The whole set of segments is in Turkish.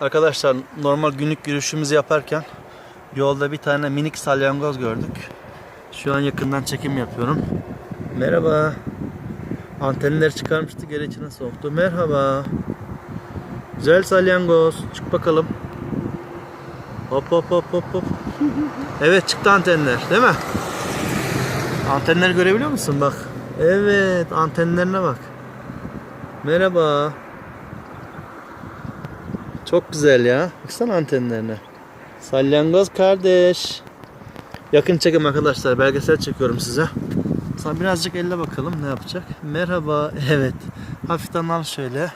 Arkadaşlar normal günlük yürüyüşümüzü yaparken yolda bir tane minik salyangoz gördük. Şu an yakından çekim yapıyorum. Merhaba. Antenleri çıkarmıştı geri içine soktu. Merhaba. Güzel salyangoz. Çık bakalım. Hop hop hop hop hop. Evet çıktı antenler değil mi? Antenleri görebiliyor musun bak. Evet antenlerine bak. Merhaba. Çok güzel ya. Baksana antenlerine. Salyangoz kardeş. Yakın çekim arkadaşlar. Belgesel çekiyorum size. Sana birazcık elle bakalım ne yapacak. Merhaba. Evet. Hafiften al şöyle.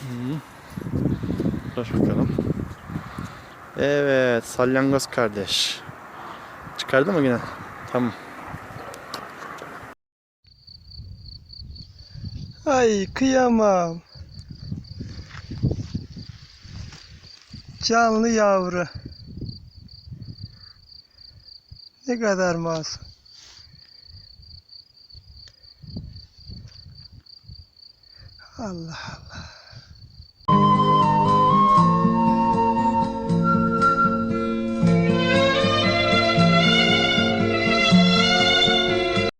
Hı. Dur bakalım. Evet. Salyangoz kardeş. Çıkardı mı yine? Tamam. Ay kıyamam. Canlı yavru. Ne kadar masum. Allah Allah.